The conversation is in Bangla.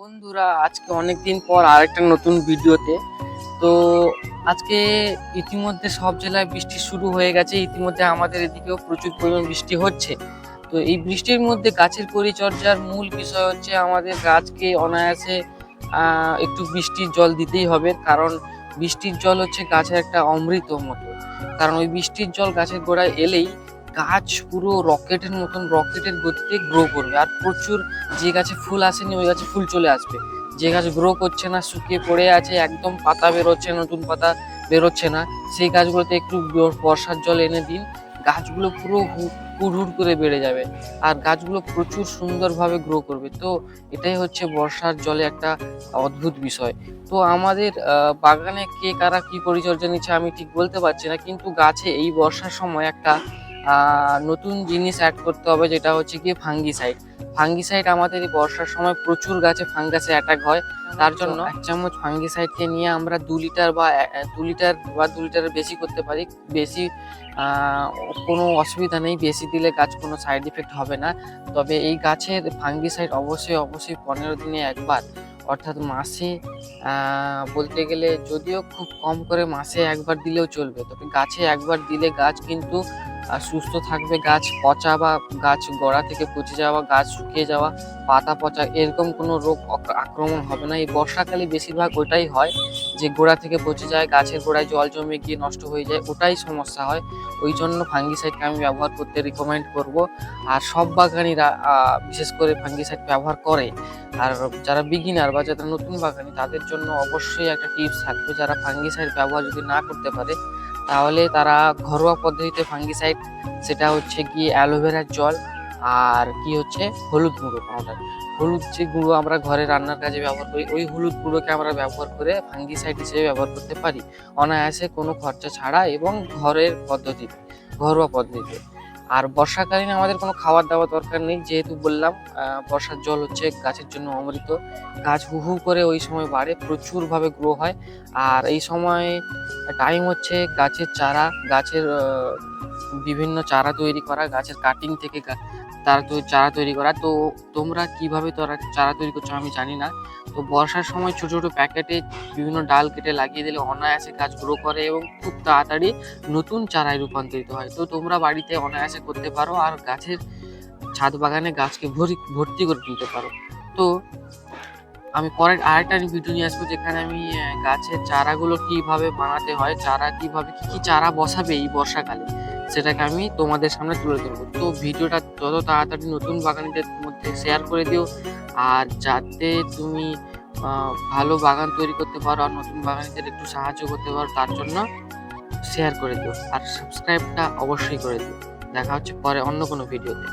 বন্ধুরা, আজকে অনেক দিন পর আরেকটা নতুন ভিডিওতে। তো আজকে ইতিমধ্যে সব জেলায় বৃষ্টি শুরু হয়ে গেছে। ইতিমধ্যে আমাদের এদিকেও প্রচুর পরিমাণ বৃষ্টি হচ্ছে। তো এই বৃষ্টির মধ্যে গাছের পরিচর্যার মূল বিষয় হচ্ছে আমাদের গাছকে অনায়াসে একটু বৃষ্টির জল দিতেই হবে। কারণ বৃষ্টির জল হচ্ছে গাছের একটা অমৃত মতো। কারণ ওই বৃষ্টির জল গাছের গোড়ায় এলেই গাছ পুরো রকেটের মতন, রকেটের গতিতে গ্রো করবে। আর প্রচুর যে গাছে ফুল আসেনি, ওই গাছে ফুল চলে আসবে। যে গাছ গ্রো করছে না, শুকিয়ে পড়ে আছে, একদম পাতা বেরোচ্ছে নতুন পাতা বেরোচ্ছে না, সেই গাছগুলোতে একটু বর্ষার জল এনে দিন। গাছগুলো পুরো হু- হুড়হুড় করে বেড়ে যাবে। আর গাছগুলো প্রচুর সুন্দরভাবে গ্রো করবে। তো এটাই হচ্ছে বর্ষার জলে একটা অদ্ভুত বিষয়। তো আমাদের বাগানে কে কারা কী পরিচর্যা নিচ্ছে আমি ঠিক বলতে পারছি না, কিন্তু গাছে এই বর্ষার সময় একটা নতুন জিনিস অ্যাড করতে হবে যেটা হচ্ছে কি ফাঙ্গিসাইড ফাঙ্গিসাইড আমাদের এই বর্ষার সময় প্রচুর গাছে ফাঙ্গাসে অ্যাটাক হয়। তার জন্য এক চামচ ফাঙ্গিসাইডকে নিয়ে আমরা দু লিটার বা দু লিটার বা দু লিটারের বেশি করতে পারি। বেশি কোনো অসুবিধা নেই। বেশি দিলে গাছ কোনো সাইড ইফেক্ট হবে না। তবে এই গাছের ফাঙ্গিসাইড অবশ্যই অবশ্যই পনেরো দিনে একবার। অর্থাৎ মাসে বলতে গেলে যদিও খুব কম করে মাসে একবার দিলেও চলবে। তবে গাছে একবার দিলে গাছ কিন্তু সুস্থ থাকবে, গাছ পচা বা গাছ গোড়া থেকে পচে যাওয়া গাছ শুকিয়ে যাওয়া, পাতা পচা, এরকম কোনো রোগ আক্রমণ হবে না। এই বর্ষাকালে বেশিরভাগ ওটাই হয় যে গোড়া থেকে পচে যায়, গাছের গোড়ায় জল জমে গিয়ে নষ্ট হয়ে যায়, ওটাই সমস্যা হয়। ওই জন্য ফাঙ্গিসাইডকে আমি ব্যবহার করতে রিকমেন্ড করব। আর সব বাগানিরা বিশেষ করে ফাঙ্গিসাইড ব্যবহার করে। আর যারা বিগিনার বা যারা নতুন বাগানি, তাদের জন্য অবশ্যই একটা টিপস থাকবে। যারা ফাঙ্গিসাইড ব্যবহার যদি না করতে পারে তাহলে তারা ঘরোয়া পদ্ধতিতে ফাঙ্গিসাইড সেটা হচ্ছে কি অ্যালোভেরার জল আর কি হচ্ছে, হলুদ গুঁড়ো পাউডার হলুদ যে গুঁড়ো আমরা ঘরে রান্নার কাজে ব্যবহার করি, ওই হলুদ গুঁড়োকে আমরা ব্যবহার করে ফাঙ্গিসাইড হিসেবে ব্যবহার করতে পারি। অনায়াসে কোনো খরচা ছাড়া এবং ঘরের পদ্ধতিতে, ঘরোয়া পদ্ধতিতে। আর বর্ষাকালীন আমাদের কোনো খাবার দাবার দরকার নেই, যেহেতু বললাম বর্ষার জল হচ্ছে গাছের জন্য অমৃত। গাছ হু হু করে ওই সময় বাড়ে, প্রচুরভাবে গ্রো হয়। আর এই সময় টাইম হচ্ছে গাছের চারা, গাছের বিভিন্ন চারা তৈরি করা, গাছের কাটিং থেকে তারা তো চারা তৈরি করা। তো তোমরা কীভাবে তোরা চারা তৈরি করছ আমি জানি না। তো বর্ষার সময় ছোট ছোট প্যাকেটে বিভিন্ন ডাল কেটে লাগিয়ে দিলে অনায়াসে গাছ গ্রো করে এবং খুব তাড়াতাড়ি নতুন চারায় রূপান্তরিত হয়। তো তোমরা বাড়িতে অনায়াসে করতে পারো আর গাছের ছাদ বাগানে গাছকে ভরি, ভর্তি করে তুলতে পারো। তো আমি পরে আরেকটা ভিডিও নিয়ে আসব যেখানে আমি গাছের চারাগুলো কীভাবে বানাতে হয়, চারা কীভাবে, কি কি চারা বসাবে এই বর্ষাকালে। সেটাকে আমি তোমাদের সামনে তুলে ধরবো। তো ভিডিওটা যত তাড়াতাড়ি নতুন বাগানিদের মধ্যে শেয়ার করে দিও, আর যাতে তুমি ভালো বাগান তৈরি করতে পারো আর নতুন বাগানিদের একটু সাহায্য করতে পারো, তার জন্য শেয়ার করে দিও। আর সাবস্ক্রাইবটা অবশ্যই করে দিও। দেখা হচ্ছে পরে অন্য কোনো ভিডিওতে